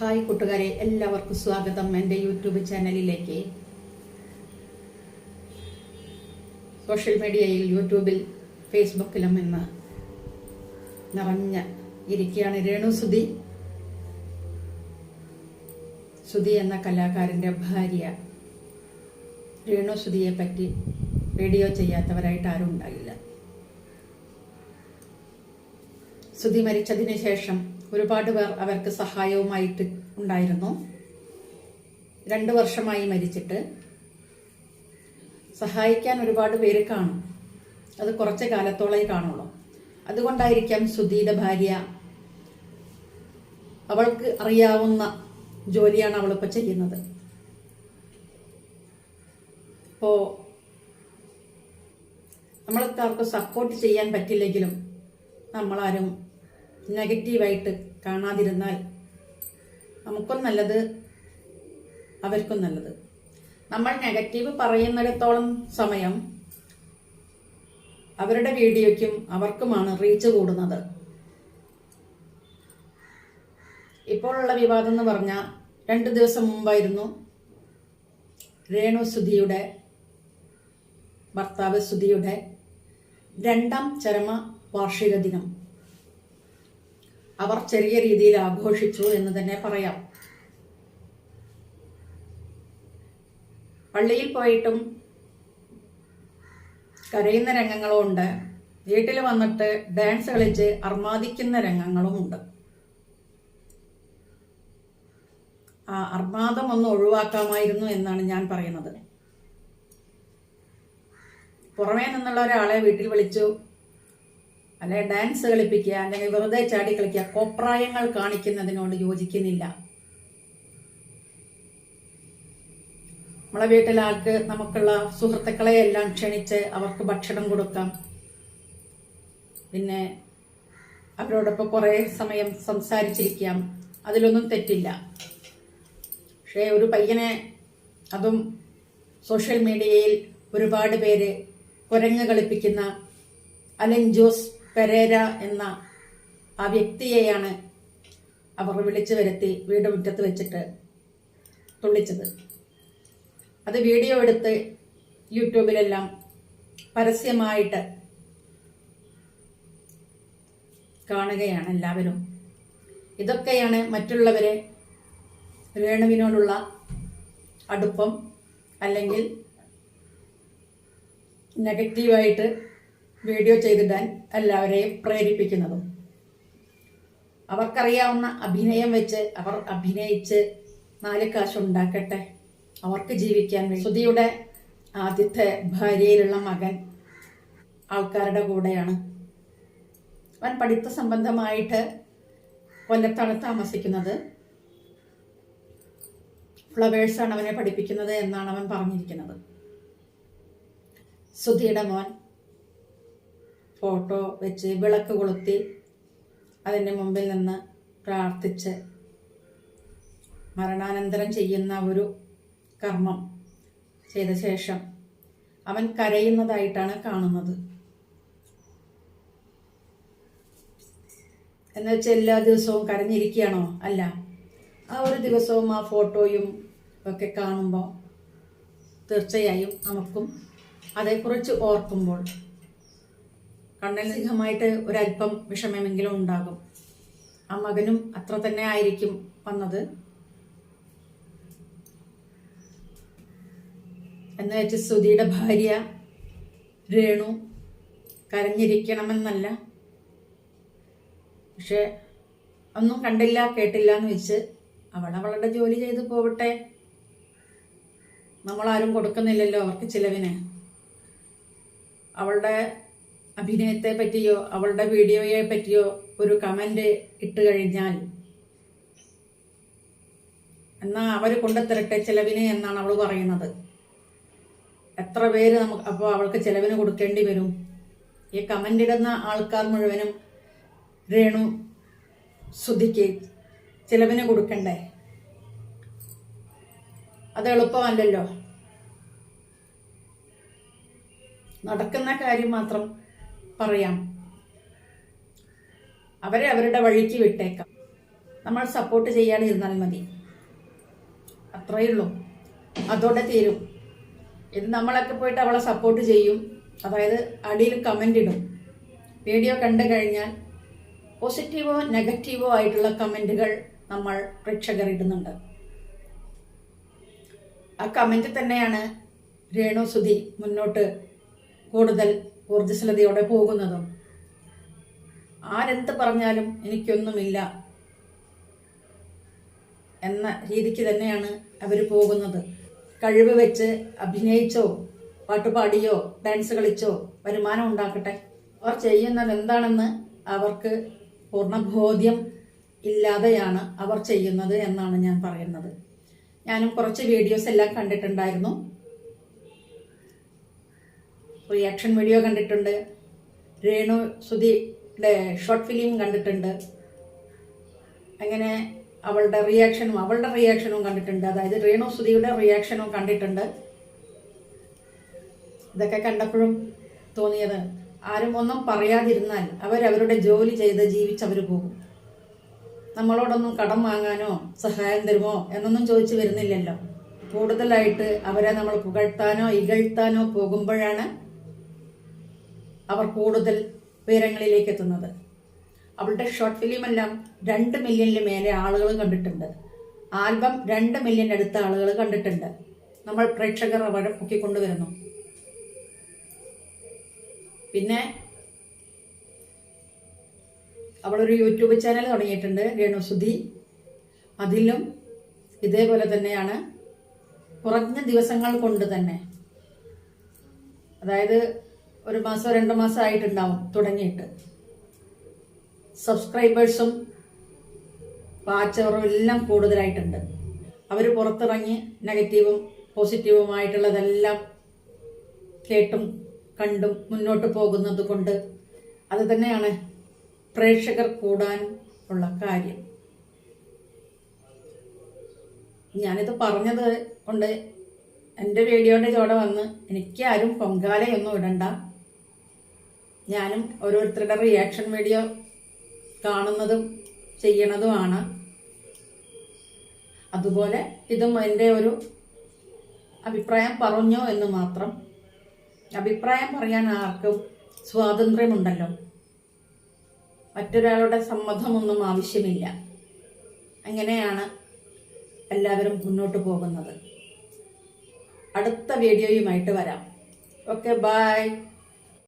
Hi കൂട്ടുകാരെ എല്ലാവർക്കും സ്വാഗതം എന്റെ യൂട്യൂബ് ചാനലിലേക്ക്. സോഷ്യൽ മീഡിയയിൽ യൂട്യൂബിൽ ഫേസ്ബുക്കിലും ഇന്ന് നിറഞ്ഞ ഇരിക്കുകയാണ് രേണു സുധി. സുധി എന്ന കലാകാരന്റെ ഭാര്യ രേണു സുധിയെ പറ്റി റേഡിയോ ചെയ്യാത്തവരായിട്ട് ആരും ഉണ്ടായില്ല. സുധി മരിച്ചതിന് ശേഷം ഒരുപാട് പേർ അവർക്ക് സഹായവുമായിട്ട് ഉണ്ടായിരുന്നു. രണ്ട് വർഷമായി മരിച്ചിട്ട്. സഹായിക്കാൻ ഒരുപാട് പേര് കാണും. അത് കുറച്ച് കാലത്തോളേ കാണുള്ളൂ. അതുകൊണ്ടായിരിക്കാം സുധീയുടെ ഭാര്യ അവൾക്ക് അറിയാവുന്ന ജോലിയാണ് അവളിപ്പോൾ ചെയ്യുന്നത്. ഇപ്പോൾ നമ്മളൊക്കെ അവർക്ക് സപ്പോർട്ട് ചെയ്യാൻ പറ്റില്ലെങ്കിലും നമ്മളാരും നെഗറ്റീവായിട്ട് കാണാതിരുന്നാൽ നമുക്കും നല്ലത് അവർക്കും നല്ലത്. നമ്മൾ നെഗറ്റീവ് പറയുന്നിടത്തോളം സമയം അവരുടെ വീഡിയോയ്ക്കും അവർക്കുമാണ് റീച്ച് കൂടുന്നത്. ഇപ്പോഴുള്ള വിവാദം എന്ന് പറഞ്ഞാൽ രണ്ട് ദിവസം മുമ്പായിരുന്നു രേണു സുധിയുടെ ഭർത്താവ് സുധിയുടെ രണ്ടാം ചരമ വാർഷിക ദിനം. അവർ ചെറിയ രീതിയിൽ ആഘോഷിച്ചു എന്ന് തന്നെ പറയാം. പള്ളിയിൽ പോയിട്ടും കരയുന്ന രംഗങ്ങളും ഉണ്ട്. വീട്ടിൽ വന്നിട്ട് ഡാൻസ് കളിച്ച് അർമാദിക്കുന്ന രംഗങ്ങളുമുണ്ട് ആ അർമാദം ഒന്ന് ഒഴിവാക്കാമായിരുന്നു എന്നാണ് ഞാൻ പറയുന്നത്. പുറമേ നിന്നുള്ള ഒരാളെ വീട്ടിൽ വിളിച്ചു അല്ലെ ഡാൻസ് കളിപ്പിക്കുക അല്ലെങ്കിൽ വെറുതെ ചാടി കളിക്കുക കോപ്രായങ്ങൾ കാണിക്കുന്നതിനോട് യോജിക്കുന്നില്ല. നമ്മളെ വീട്ടിലെ ആൾക്ക് നമുക്കുള്ള സുഹൃത്തുക്കളെ എല്ലാം ക്ഷണിച്ച് അവർക്ക് ഭക്ഷണം കൊടുക്കാം. പിന്നെ അവരോടൊപ്പം കുറേ സമയം സംസാരിച്ചിരിക്കാം. അതിലൊന്നും തെറ്റില്ല. പക്ഷേ ഒരു പയ്യനെ അതും സോഷ്യൽ മീഡിയയിൽ ഒരുപാട് പേര് കുരങ്ങ് കളിപ്പിക്കുന്ന അലൻ ജോസ് പെരേര എന്ന ആ വ്യക്തിയെയാണ് അവർ വിളിച്ചു വരുത്തി വീട് മുറ്റത്ത് വെച്ചിട്ട് തുള്ളിച്ചത്. അത് വീഡിയോ എടുത്ത് യൂട്യൂബിലെല്ലാം പരസ്യമായിട്ട് കാണുകയാണ് എല്ലാവരും. ഇതൊക്കെയാണ് മറ്റുള്ളവരെ രേണുവിനോടുള്ള അടുപ്പം അല്ലെങ്കിൽ നെഗറ്റീവായിട്ട് വീഡിയോ ചെയ്തിടാൻ എല്ലാവരെയും പ്രേരിപ്പിക്കുന്നതും. അവർക്കറിയാവുന്ന അഭിനയം വെച്ച് അവർ അഭിനയിച്ച് നാല് കാശ് ഉണ്ടാക്കട്ടെ അവർക്ക് ജീവിക്കാൻ സുധിയുടെ ആദ്യത്തെ ഭാര്യയിലുള്ള മകൻ ആൾക്കാരുടെ കൂടെയാണ്. അവൻ പഠിത്ത സംബന്ധമായിട്ട് കൊല്ലത്താണ് താമസിക്കുന്നത്. ഫ്ലവേഴ്സാണ് അവനെ പഠിപ്പിക്കുന്നത് എന്നാണ് അവൻ പറഞ്ഞിരിക്കുന്നത്. സുധിയുടെ മോൻ ഫോട്ടോ വെച്ച് വിളക്ക് കൊളുത്തി അതിന്റെ മുമ്പിൽ നിന്ന് പ്രാർത്ഥിച്ച് മരണാനന്തരം ചെയ്യുന്ന ഒരു കർമ്മം ചെയ്ത ശേഷം അവൻ കരയുന്നതായിട്ടാണ് കാണുന്നത്. എന്ന് വെച്ചാൽ എല്ലാ ദിവസവും കരഞ്ഞിരിക്കുകയാണോ? അല്ല. ആ ഒരു ദിവസവും ആ ഫോട്ടോയും ഒക്കെ കാണുമ്പോൾ തീർച്ചയായും നമുക്കും അതേക്കുറിച്ച് ഓർക്കുമ്പോൾ കണ്ണിൽ സിംഹമായിട്ട് ഒരല്പം വിഷമമെങ്കിലും ഉണ്ടാകും. ആ മകനും അത്ര തന്നെ ആയിരിക്കും വന്നത്. എന്ന് വെച്ച് സുധിയുടെ ഭാര്യ രേണു കരഞ്ഞിരിക്കണമെന്നല്ല. പക്ഷെ ഒന്നും കണ്ടില്ല കേട്ടില്ല എന്ന് വെച്ച് അവൾ അവളുടെ ജോലി ചെയ്ത് പോവട്ടെ. നമ്മളാരും കൊടുക്കുന്നില്ലല്ലോ അവർക്ക് ചിലവിന്. അവളുടെ അഭിനയത്തെ പറ്റിയോ അവളുടെ വീഡിയോയെ പറ്റിയോ ഒരു കമന്റ് ഇട്ട് കഴിഞ്ഞാൽ എന്നാ അവർ കൊണ്ടുത്തരട്ടെ ചെലവിന് എന്നാണ് അവൾ പറയുന്നത്. എത്ര പേര് നമുക്ക് അപ്പോൾ അവൾക്ക് ചിലവിന് കൊടുക്കേണ്ടി വരും? ഈ കമന്റ് ഇടുന്ന ആൾക്കാർ മുഴുവനും രേണു ശ്രുതിക്ക് ചിലവിന് കൊടുക്കണ്ടേ? അത് എളുപ്പമല്ലല്ലോ. നടക്കുന്ന കാര്യം മാത്രം പറയാം. അവരെ അവരുടെ വഴിക്ക് വിട്ടേക്കാം. നമ്മൾ സപ്പോർട്ട് ചെയ്യാതിരുന്നാൽ മതി. അത്രയേ ഉള്ളൂ. അതോടെ തീരും. ഇത് നമ്മളൊക്കെ പോയിട്ട് അവളെ സപ്പോർട്ട് ചെയ്യും. അതായത് അടിയിൽ കമന്റ് ഇടും. വീഡിയോ കണ്ടു കഴിഞ്ഞാൽ പോസിറ്റീവോ നെഗറ്റീവോ ആയിട്ടുള്ള കമന്റുകൾ നമ്മൾ പ്രേക്ഷകർ ഇടുന്നുണ്ട്. ആ കമന്റ് തന്നെയാണ് രേണു സുധി മുന്നോട്ട് കൂടുതൽ ഊർജസ്വലതയോടെ പോകുന്നതും. ആരെന്ത് പറഞ്ഞാലും എനിക്കൊന്നുമില്ല എന്ന രീതിക്ക് തന്നെയാണ് അവർ പോകുന്നത്. കഴിവ് വെച്ച് അഭിനയിച്ചോ പാട്ടുപാടിയോ ഡാൻസ് കളിച്ചോ വരുമാനം ഉണ്ടാക്കട്ടെ. അവർ ചെയ്യുന്നത് എന്താണെന്ന് അവർക്ക് പൂർണബോധ്യം ഇല്ലാതെയാണ് അവർ ചെയ്യുന്നത് എന്നാണ് ഞാൻ പറയുന്നത്. ഞാനും കുറച്ച് വീഡിയോസ് എല്ലാം കണ്ടിട്ടുണ്ടായിരുന്നു. റിയാക്ഷൻ വീഡിയോ കണ്ടിട്ടുണ്ട്. രേണു സുധിയുടെ ഷോർട്ട് ഫിലിം കണ്ടിട്ടുണ്ട്. അങ്ങനെ അവളുടെ റിയാക്ഷനും അവളുടെ റിയാക്ഷനും കണ്ടിട്ടുണ്ട്. അതായത് രേണു സുധിയുടെ റിയാക്ഷനും കണ്ടിട്ടുണ്ട്. ഇതൊക്കെ കണ്ടപ്പോഴും തോന്നിയത് ആരും ഒന്നും പറയാതിരുന്നാൽ അവരവരുടെ ജോലി ചെയ്ത് ജീവിച്ചവർ പോകും. നമ്മളോടൊന്നും കടം വാങ്ങാനോ സഹായം തരുമോ എന്നൊന്നും ചോദിച്ചു വരുന്നില്ലല്ലോ. കൂടുതലായിട്ട് അവരെ നമ്മൾ പുകഴ്ത്താനോ ഇകഴ്ത്താനോ പോകുമ്പോഴാണ് അവർ കൂടുതൽ ഉയരങ്ങളിലേക്ക് എത്തുന്നത്. അവളുടെ ഷോർട്ട് ഫിലിം എല്ലാം രണ്ട് മില്യണിന് മേലെ ആളുകൾ കണ്ടിട്ടുണ്ട്. ആൽബം രണ്ട് മില്യൺ അടുത്ത ആളുകൾ കണ്ടിട്ടുണ്ട്. നമ്മൾ പ്രേക്ഷകർ അവരെ പൊക്കിക്കൊണ്ടുവരുന്നു. പിന്നെ അവളൊരു യൂട്യൂബ് ചാനൽ തുടങ്ങിയിട്ടുണ്ട് രേണുസുധി. അതിലും ഇതേപോലെ തന്നെയാണ്. കുറഞ്ഞ ദിവസങ്ങൾ കൊണ്ട് തന്നെ. അതായത് ഒരു മാസം രണ്ട് മാസം ആയിട്ടുണ്ടാവും തുടങ്ങിയിട്ട്. സബ്സ്ക്രൈബേഴ്സും വാച്ചവറും എല്ലാം കൂടുതലായിട്ടുണ്ട്. അവർ പുറത്തിറങ്ങി നെഗറ്റീവും പോസിറ്റീവുമായിട്ടുള്ളതെല്ലാം കേട്ടും കണ്ടും മുന്നോട്ട് പോകുന്നത് കൊണ്ട് അത് തന്നെയാണ് പ്രേക്ഷകർ കൂടാൻ ഉള്ള കാര്യം. ഞാനിത് പറഞ്ഞത് കൊണ്ട് എന്റെ വീഡിയോയുടെ ചോടെ വന്ന് എനിക്ക് ആരും പൊങ്കാലയൊന്നും ഇടണ്ട. ഞാനും ഓരോരുത്തരുടെ റിയാക്ഷൻ വീഡിയോ കാണുന്നതും ചെയ്യണതുമാണ്. അതുപോലെ ഇതും എന്റെ ഒരു അഭിപ്രായം പറഞ്ഞോ എന്ന് മാത്രം. അഭിപ്രായം പറയാൻ ആർക്കും സ്വാതന്ത്ര്യമുണ്ടല്ലോ. മറ്റൊരാളുടെ സമ്മതമൊന്നും ആവശ്യമില്ല. അങ്ങനെയാണ് എല്ലാവരും മുന്നോട്ട് പോകുന്നത്. അടുത്ത വീഡിയോയുമായിട്ട് വരാം. Okay bye